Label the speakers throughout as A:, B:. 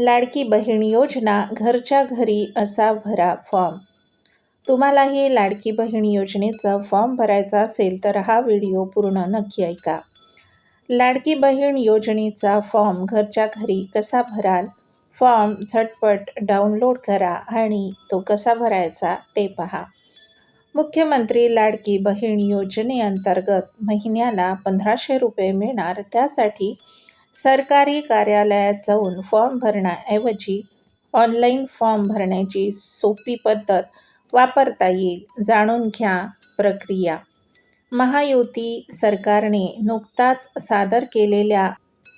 A: लाडकी बहीण योजना घरच्या घरी असा भरा फॉर्म. तुम्हालाही लाडकी बहीण योजनेचा फॉर्म भरायचा असेल तर हा व्हिडिओ पूर्ण नक्की ऐका. लाडकी बहीण योजनेचा फॉर्म घरच्या घरी कसा भराल? फॉर्म झटपट डाउनलोड करा आणि तो कसा भरायचा ते पहा. मुख्यमंत्री लाडकी बहीण योजनेअंतर्गत महिन्याला पंधराशे रुपये मिळणार त्यासाठी सरकारी कार्यालयात जाऊन फॉर्म भरण्याऐवजी ऑनलाईन फॉर्म भरण्याची सोपी पद्धत वापरता येईल. जाणून घ्या प्रक्रिया. महायुती सरकारने नुकताच सादर केलेल्या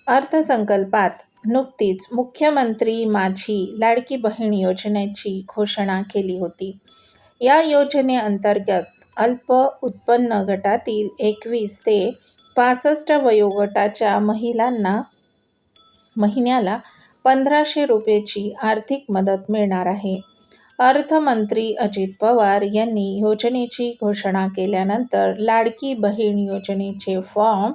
A: अर्थसंकल्पात नुकतीच मुख्यमंत्री माझी लाडकी बहीण योजनेची घोषणा केली होती. या योजनेअंतर्गत अल्प उत्पन्न गटातील एकवीस ते पासष्ट वयोगटाच्या महिलांना महिन्याला पंधराशे रुपयेची आर्थिक मदत मिळणार आहे. अर्थमंत्री अजित पवार यांनी योजनेची घोषणा केल्यानंतर लाडकी बहीण योजनेचे फॉर्म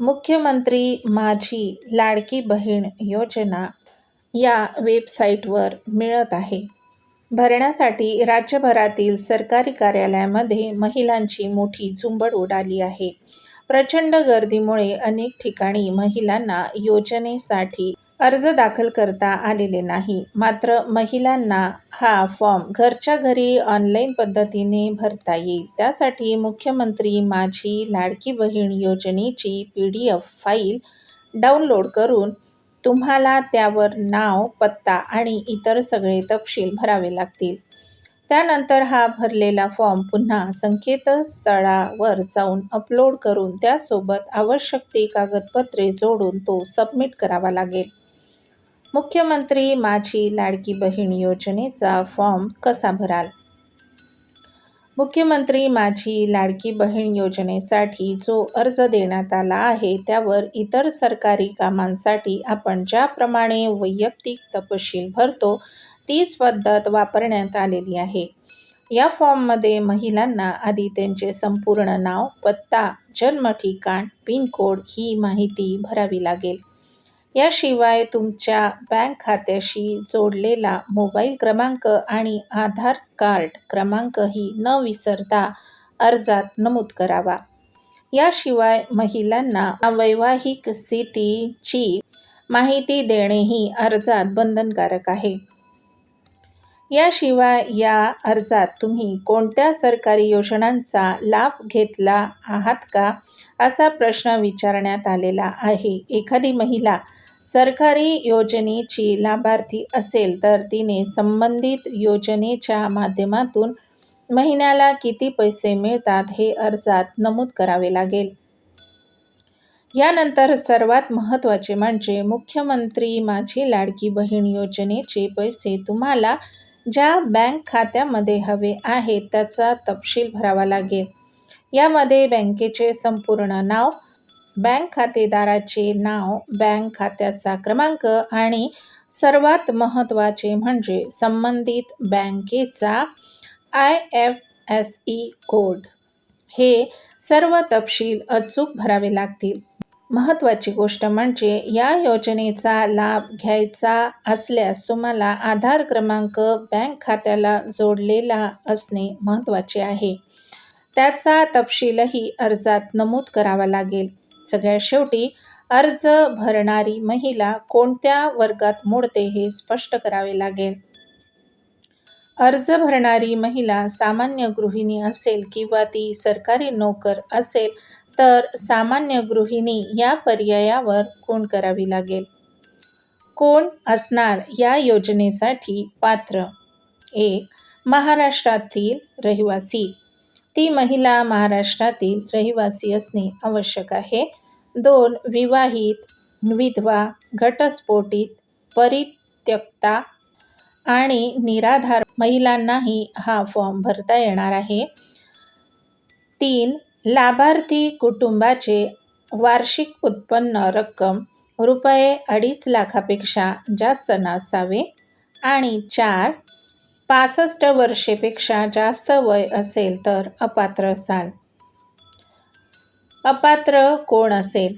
A: मुख्यमंत्री माझी लाडकी बहीण योजना या वेबसाईटवर मिळत आहे. भरण्यासाठी राज्यभरातील सरकारी कार्यालयामध्ये महिलांची मोठी झुंबड उडाली आहे. प्रचंड गर्दीमुळे अनेक ठिकाणी महिलांना योजनेसाठी अर्ज दाखल करता आलेले नाही. मात्र महिलांना हा फॉर्म घरच्या घरी ऑनलाईन पद्धतीने भरता येईल. त्यासाठी मुख्यमंत्री माझी लाडकी बहीण योजनेची P D F file download करून तुम्हाला त्यावर नाव पत्ता आणि इतर सगळे तपशील भरावे लागतील. त्यानंतर हा भरलेला फॉर्म पुन्हा संकेतस्थळावर जाऊन अपलोड करून त्यासोबत आवश्यक ती कागदपत्रे जोडून तो सबमिट करावा लागेल. मुख्यमंत्री माझी लाडकी बहीण योजनेचा फॉर्म कसा भराल? मुख्यमंत्री माझी लाडकी बहीण योजनेसाठी जो अर्ज देण्यात आला आहे त्यावर इतर सरकारी कामांसाठी आपण ज्याप्रमाणे वैयक्तिक तपशील भरतो तीच पद्धत वापरण्यात आलेली आहे. या फॉर्ममध्ये महिलांना आधी त्यांचे संपूर्ण नाव पत्ता जन्म ठिकाण पिनकोड ही माहिती भरावी लागेल. याशिवाय तुमच्या बँक खात्याशी जोडलेला मोबाईल क्रमांक आणि आधार कार्ड क्रमांकही न विसरता अर्जात नमूद करावा. याशिवाय महिलांना वैवाहिक स्थितीची माहिती देणेही अर्जात बंधनकारक आहे. याशिवाय या अर्जात तुम्ही कोणत्या सरकारी योजनांचा लाभ घेतला आहात का? असा प्रश्न विचारण्यात आलेला आहे. एखादी महिला सरकारी योजनेची लाभार्थी असेल तर तिने संबंधित योजनेच्या माध्यमातून महिन्याला किती पैसे मिळतात हे अर्जात नमूद करावे लागेल. यानंतर सर्वात महत्त्वाचे म्हणजे मुख्यमंत्री माझी लाडकी बहीण योजनेचे पैसे तुम्हाला ज्या बँक खात्यामध्ये हवे आहे त्याचा तपशील भरावा लागेल. यामध्ये बँकेचे संपूर्ण नाव बँक खातेदाराचे नाव बँक खात्याचा क्रमांक आणि सर्वात महत्त्वाचे म्हणजे संबंधित बँकेचा I F S E code. हे सर्व तपशील अचूक भरावे लागतील. महत्त्वाची गोष्ट म्हणजे या योजनेचा लाभ घ्यायचा असल्यास तुम्हाला आधार क्रमांक बँक खात्याला जोडलेला असणे महत्त्वाचे आहे. त्याचा तपशीलही अर्जात नमूद करावा लागेल. सगळ्यात शेवटी अर्ज भरणारी महिला कोणत्या वर्गात मोडते हे स्पष्ट करावे लागेल. अर्ज भरणारी महिला सामान्य गृहिणी असेल किंवा ती सरकारी नोकर असेल तर सामान्य गृहिणी या पर्यायावर खूण करावी लागेल. कोण असणार या योजनेसाठी पात्र? एक महाराष्ट्रातील रहिवासी. ती महिला महाराष्ट्रातील रहिवासी असणे आवश्यक आहे. दोन विवाहित विधवा घटस्फोटित परित्यक्ता आणि निराधार महिलांनाही हा फॉर्म भरता येणार आहे. तीन लाभार्थी कुटुंबाचे वार्षिक उत्पन्न रक्कम रुपये अडीच लाखापेक्षा जास्त नसावे आणि चार पासष्ट वर्षेपेक्षा जास्त वय असेल तर अपात्र असाल. अपात्र कोण असेल?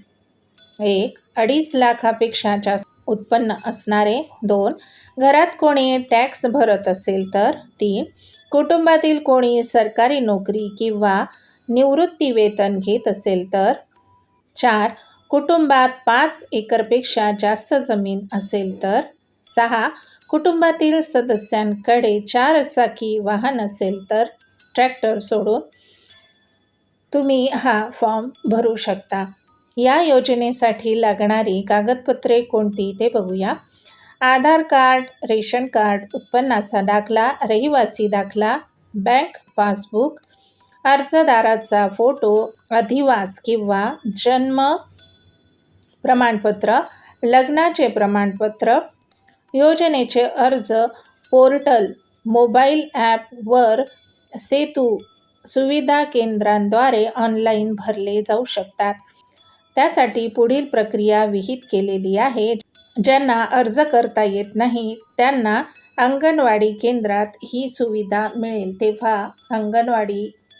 A: एक अडीच लाखापेक्षा जास्त उत्पन्न असणारे. दोन घरात कोणी टॅक्स भरत असेल तर? तीन कुटुंबातील कोणी सरकारी नोकरी किंवा निवृत्ती वेतन घेत असेल तर? चार. कुटुंबात पाच एकरपेक्षा जास्त जमीन असेल तर? सहा. कुटुंबातील सदस्यांकडे चार चाकी वाहन असेल तर? ट्रॅक्टर सोडून तुम्ही हा फॉर्म भरू शकता. या योजनेसाठी लागणारी कागदपत्रे कोणती ते बघूया. आधार कार्ड रेशन कार्ड उत्पन्नाचा दाखला रहिवासी दाखला बँक पासबुक अर्जदाराचा फोटो अधिवास किंवा जन्म प्रमाणपत्र लग्नाचे प्रमाणपत्र योजनेचे अर्ज पोर्टल मोबाईल ॲपवर सेतू सुविधा केंद्रांद्वारे ऑनलाईन भरले जाऊ शकतात. त्यासाठी पुढील प्रक्रिया विहित केलेली आहे. ज्यांना अर्ज करता येत नाही त्यांना अंगणवाडी केंद्रात ही सुविधा मिळेल तेव्हा अंगणवाडी